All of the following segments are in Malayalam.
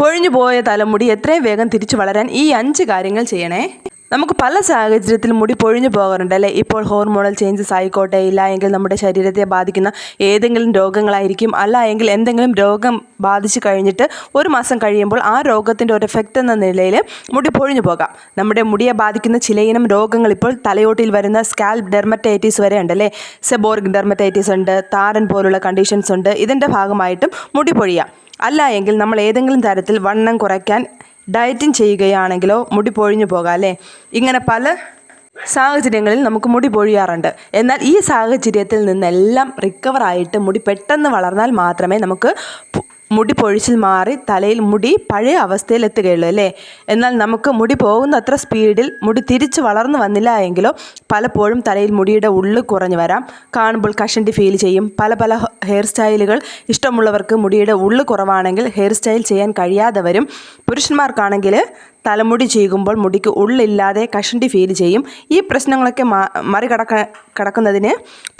പൊഴിഞ്ഞു പോയ തലമുടി എത്രയും വേഗം തിരിച്ചു വളരാൻ ഈ അഞ്ച് കാര്യങ്ങൾ ചെയ്യണേ? നമുക്ക് പല സാഹചര്യത്തിലും മുടി പൊഴിഞ്ഞു പോകാറുണ്ട് അല്ലേ? ഇപ്പോൾ ഹോർമോണൽ ചേഞ്ചസ് ആയിക്കോട്ടെ ഇല്ല എങ്കിൽ നമ്മുടെ ശരീരത്തെ ബാധിക്കുന്ന ഏതെങ്കിലും രോഗങ്ങളായിരിക്കും അല്ല എങ്കിൽ എന്തെങ്കിലും രോഗം ബാധിച്ചു കഴിഞ്ഞിട്ട് ഒരു മാസം കഴിയുമ്പോൾ ആ രോഗത്തിന്റെ ഒരു എഫക്റ്റ് എന്ന നിലയിൽ മുടി പൊഴിഞ്ഞു പോകാം. നമ്മുടെ മുടിയെ ബാധിക്കുന്ന ചിലയിനം രോഗങ്ങൾ ഇപ്പോൾ തലയോട്ടിയിൽ വരുന്ന സ്കാൽപ് ഡെർമറ്റൈറ്റിസ് വരെ ഉണ്ട് അല്ലേ? സെബോറിക് ഡെർമറ്റൈറ്റിസ് ഉണ്ട് താരൻ പോലുള്ള കണ്ടീഷൻസ് ഉണ്ട്. ഇതിന്റെ ഭാഗമായിട്ടും മുടി പൊഴിയാം. അല്ല എങ്കിൽ നമ്മൾ ഏതെങ്കിലും തരത്തിൽ വണ്ണം കുറയ്ക്കാൻ ഡയറ്റിംഗ് ചെയ്യുകയാണെങ്കിലോ മുടി പൊഴിഞ്ഞു പോകാം അല്ലേ? ഇങ്ങനെ പല സാഹചര്യങ്ങളിൽ നമുക്ക് മുടി പൊഴിയാറുണ്ട്. എന്നാൽ ഈ സാഹചര്യത്തിൽ നിന്നെല്ലാം റിക്കവർ ആയിട്ട് മുടി പെട്ടെന്ന് വളർന്നാൽ മാത്രമേ നമുക്ക് മുടി പൊഴിച്ചിൽ മാറി തലയിൽ മുടി പഴയ അവസ്ഥയിൽ എത്തുകയുള്ളൂ അല്ലേ? എന്നാൽ നമുക്ക് മുടി പോകുന്ന അത്ര സ്പീഡിൽ മുടി തിരിച്ച് വളർന്നു വന്നില്ല എങ്കിലോ പലപ്പോഴും തലയിൽ മുടിയുടെ ഉള്ളു കുറഞ്ഞു വരാം. കാണുമ്പോൾ കഷണ്ടി ഫീൽ ചെയ്യും. പല പല ഹെയർ സ്റ്റൈലുകൾ ഇഷ്ടമുള്ളവർക്ക് മുടിയുടെ ഉള്ളു കുറവാണെങ്കിൽ ഹെയർ സ്റ്റൈൽ ചെയ്യാൻ കഴിയാതെ പുരുഷന്മാർക്കാണെങ്കിൽ തലമുടി ചെയ്യുമ്പോൾ മുടിക്ക് ഉള്ളില്ലാതെ കഷണ്ടി ഫീൽ ചെയ്യും. ഈ പ്രശ്നങ്ങളൊക്കെ മറികടക്ക കടക്കുന്നതിന്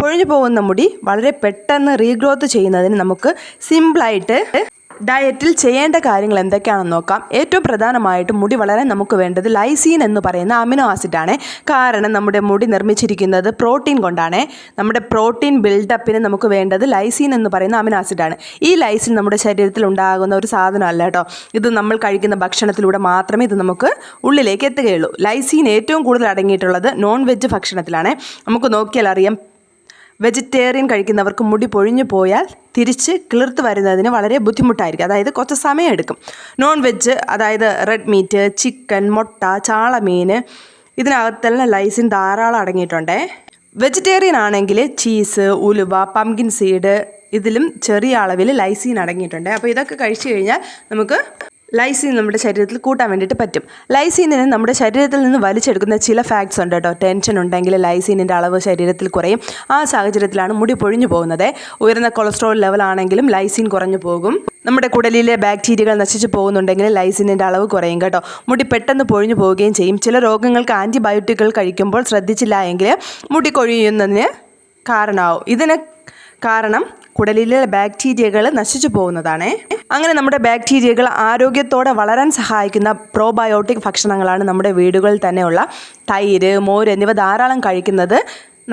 പൊഴിഞ്ഞു പോകുന്ന മുടി വളരെ പെട്ടെന്ന് റീഗ്രോത്ത് ചെയ്യുന്നതിന് നമുക്ക് സിമ്പിളായിട്ട് ഡയറ്റിൽ ചെയ്യേണ്ട കാര്യങ്ങൾ എന്തൊക്കെയാണെന്ന് നോക്കാം. ഏറ്റവും പ്രധാനമായിട്ടും മുടി വളരാൻ നമുക്ക് വേണ്ടത് ലൈസീൻ എന്ന് പറയുന്ന അമിനോ ആസിഡാണ്. കാരണം നമ്മുടെ മുടി നിർമ്മിച്ചിരിക്കുന്നത് പ്രോട്ടീൻ കൊണ്ടാണ്. നമ്മുടെ പ്രോട്ടീൻ ബിൽഡപ്പിന് നമുക്ക് വേണ്ടത് ലൈസീൻ എന്ന് പറയുന്ന അമിനോ ആസിഡാണ്. ഈ ലൈസിൻ നമ്മുടെ ശരീരത്തിൽ ഉണ്ടാകുന്ന ഒരു സാധനമല്ല കേട്ടോ. ഇത് നമ്മൾ കഴിക്കുന്ന ഭക്ഷണത്തിലൂടെ മാത്രമേ ഇത് നമുക്ക് ഉള്ളിലേക്ക് എത്തുകയുള്ളൂ. ലൈസീൻ ഏറ്റവും കൂടുതൽ അടങ്ങിയിട്ടുള്ളത് നോൺ വെജ് ഭക്ഷണത്തിലാണ്. നമുക്ക് നോക്കിയാൽ അറിയാം വെജിറ്റേറിയൻ കഴിക്കുന്നവർക്ക് മുടി പൊഴിഞ്ഞു പോയാൽ തിരിച്ച് കിളിർത്ത് വരുന്നതിന് വളരെ ബുദ്ധിമുട്ടായിരിക്കും. അതായത് കുറച്ച് സമയം എടുക്കും. നോൺ വെജ് അതായത് റെഡ് മീറ്റ് ചിക്കൻ മുട്ട ചാളമീൻ ഇതിനകത്തെല്ലാം ലൈസിൻ ധാരാളം അടങ്ങിയിട്ടുണ്ടേ. വെജിറ്റേറിയൻ ആണെങ്കിൽ ചീസ് ഉലുവ പംകിൻ സീഡ് ഇതിലും ചെറിയ അളവിൽ ലൈസീൻ അടങ്ങിയിട്ടുണ്ട്. അപ്പോൾ ഇതൊക്കെ കഴിച്ചു കഴിഞ്ഞാൽ നമുക്ക് ലൈസീൻ നമ്മുടെ ശരീരത്തിൽ കൂട്ടാൻ വേണ്ടിയിട്ട് പറ്റും. ലൈസീനിന് നമ്മുടെ ശരീരത്തിൽ നിന്ന് വലിച്ചെടുക്കുന്ന ചില ഫാക്ട്സ് ഉണ്ട് കേട്ടോ. ടെൻഷൻ ഉണ്ടെങ്കിൽ ലൈസീനിന്റെ അളവ് ശരീരത്തിൽ കുറയും. ആ സാഹചര്യത്തിലാണ് മുടി പൊഴിഞ്ഞു പോകുന്നത്. ഉയർന്ന കൊളസ്ട്രോൾ ലെവൽ ആണെങ്കിലും ലൈസീൻ കുറഞ്ഞു പോകും. നമ്മുടെ കുടലിലെ ബാക്ടീരിയകൾ നശിച്ചു പോകുന്നുണ്ടെങ്കിൽ ലൈസിനിന്റെ അളവ് കുറയും കേട്ടോ. മുടി പെട്ടെന്ന് പൊഴിഞ്ഞു പോവുകയും ചെയ്യും. ചില രോഗങ്ങൾക്ക് ആന്റിബയോട്ടിക്കുകൾ കഴിക്കുമ്പോൾ ശ്രദ്ധിച്ചില്ല എങ്കിൽ മുടി കൊഴിയുന്നതിന് കാരണമാവും. ഇതിന് കാരണം കുടലിലെ ബാക്ടീരിയകൾ നശിച്ചു പോകുന്നതാണ്. അങ്ങനെ നമ്മുടെ ബാക്ടീരിയകൾ ആരോഗ്യത്തോടെ വളരാൻ സഹായിക്കുന്ന പ്രോബയോട്ടിക് ഭക്ഷണങ്ങളാണ് നമ്മുടെ വീടുകളിൽ തന്നെയുള്ള തൈര് മോര് എന്നിവ ധാരാളം കഴിക്കുന്നത്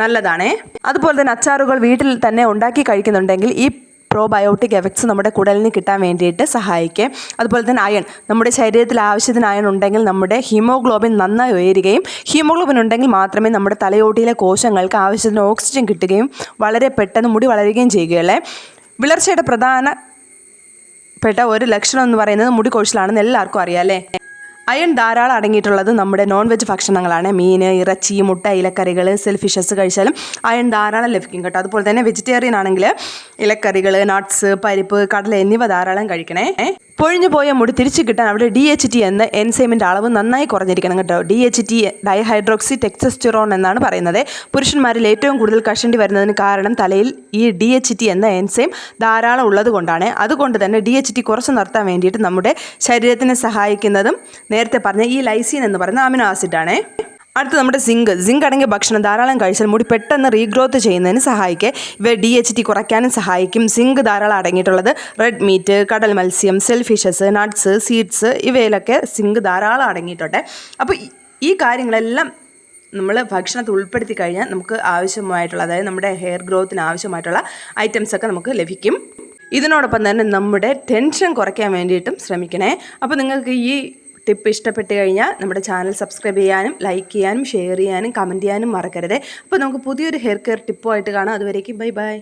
നല്ലതാണ്. അതുപോലെ തന്നെ അച്ചാറുകൾ വീട്ടിൽ തന്നെ ഉണ്ടാക്കി കഴിക്കുന്നുണ്ടെങ്കിൽ ഈ പ്രോബയോട്ടിക് എഫക്ട്സ് നമ്മുടെ കുടലിന് കിട്ടാൻ വേണ്ടിയിട്ട് സഹായിക്കും. അതുപോലെ തന്നെ അയൺ. നമ്മുടെ ശരീരത്തിൽ ആവശ്യത്തിന് അയൺ ഉണ്ടെങ്കിൽ നമ്മുടെ ഹീമോഗ്ലോബിൻ നന്നായി ഉയരുകയും ഹീമോഗ്ലോബിൻ ഉണ്ടെങ്കിൽ മാത്രമേ നമ്മുടെ തലയോട്ടിയിലെ കോശങ്ങൾക്ക് ആവശ്യത്തിന് ഓക്സിജൻ കിട്ടുകയും വളരെ പെട്ടെന്ന് മുടി വളരുകയും ചെയ്യുകയുള്ളേ. വിളർച്ചയുടെ പ്രധാനപ്പെട്ട ഒരു ലക്ഷണം എന്ന് പറയുന്നത് മുടി കൊഴിച്ചിലാണെന്ന് എല്ലാവർക്കും അറിയാം അല്ലേ? അയൺ ധാരാളം അടങ്ങിയിട്ടുള്ളത് നമ്മുടെ നോൺ വെജ് ഭക്ഷണങ്ങളാണ്. മീൻ ഇറച്ചി മുട്ട ഇലക്കറികൾ സെൽഫിഷസ് കഴിച്ചാലും അയൺ ധാരാളം ലഭിക്കും കേട്ടോ. അതുപോലെ തന്നെ വെജിറ്റേറിയൻ ആണെങ്കിൽ ഇലക്കറികൾ നട്ട്സ് പരിപ്പ് കടല എന്നിവ ധാരാളം കഴിക്കണേ. പൊഴിഞ്ഞു പോയ മുടി തിരിച്ചു കിട്ടാൻ അവിടെ ഡി എച്ച് ടി എന്ന എൻസൈമിന്റെ അളവ് നന്നായി കുറഞ്ഞിരിക്കണം കേട്ടോ. D H T dihydroxy testosterone എന്നാണ് പറയുന്നത്. പുരുഷന്മാരിൽ ഏറ്റവും കൂടുതൽ കഷണ്ടി വരുന്നതിന് കാരണം തലയിൽ ഈ ഡി എച്ച് ടി എന്ന എൻസൈം ധാരാളം ഉള്ളത് കൊണ്ടാണ്. അതുകൊണ്ട് തന്നെ ഡി എച്ച് ടി കുറച്ച് നിർത്താൻ വേണ്ടിയിട്ട് നമ്മുടെ ശരീരത്തിനെ സഹായിക്കുന്നതും നേരത്തെ പറഞ്ഞ ഈ ലൈസീൻ എന്ന് പറയുന്ന അമിനോ ആസിഡാണ് അടുത്ത് നമ്മുടെ സിങ്ക്. സിങ്ക് അടങ്ങിയ ഭക്ഷണം ധാരാളം കഴിച്ചാൽ മുടി പെട്ടെന്ന് റീഗ്രോത്ത് ചെയ്യുന്നതിന് സഹായിക്കും. ഇവ ഡി എച്ച് ടി കുറയ്ക്കാനും സഹായിക്കും. സിങ്ക് ധാരാളം അടങ്ങിയിട്ടുള്ളത് റെഡ് മീറ്റ് കടൽ മത്സ്യം സെൽഫിഷസ് നട്ട്സ് സീഡ്സ് ഇവയിലൊക്കെ സിങ്ക് ധാരാളം അടങ്ങിയിട്ടുണ്ട്. അപ്പോൾ ഈ കാര്യങ്ങളെല്ലാം നമ്മൾ ഭക്ഷണത്തിൽ ഉൾപ്പെടുത്തി കഴിഞ്ഞാൽ നമുക്ക് ആവശ്യമായിട്ടുള്ള അതായത് നമ്മുടെ ഹെയർ ഗ്രോത്തിന് ആവശ്യമായിട്ടുള്ള ഐറ്റംസൊക്കെ നമുക്ക് ലഭിക്കും. ഇതിനോടൊപ്പം തന്നെ നമ്മുടെ ടെൻഷൻ കുറയ്ക്കാൻ വേണ്ടിയിട്ടും ശ്രമിക്കണേ. അപ്പോൾ നിങ്ങൾക്ക് ഈ ടിപ്പ് ഇഷ്ടപ്പെട്ട് കഴിഞ്ഞാൽ നമ്മുടെ ചാനൽ സബ്സ്ക്രൈബ് ചെയ്യാനും ലൈക്ക് ചെയ്യാനും ഷെയർ ചെയ്യാനും കമന്റ് ചെയ്യാനും മറക്കരുത്. അപ്പോൾ നമുക്ക് പുതിയൊരു ഹെയർ കെയർ ടിപ്പുമായിട്ട് കാണാം. അതുവരേക്കും ബൈ ബൈ.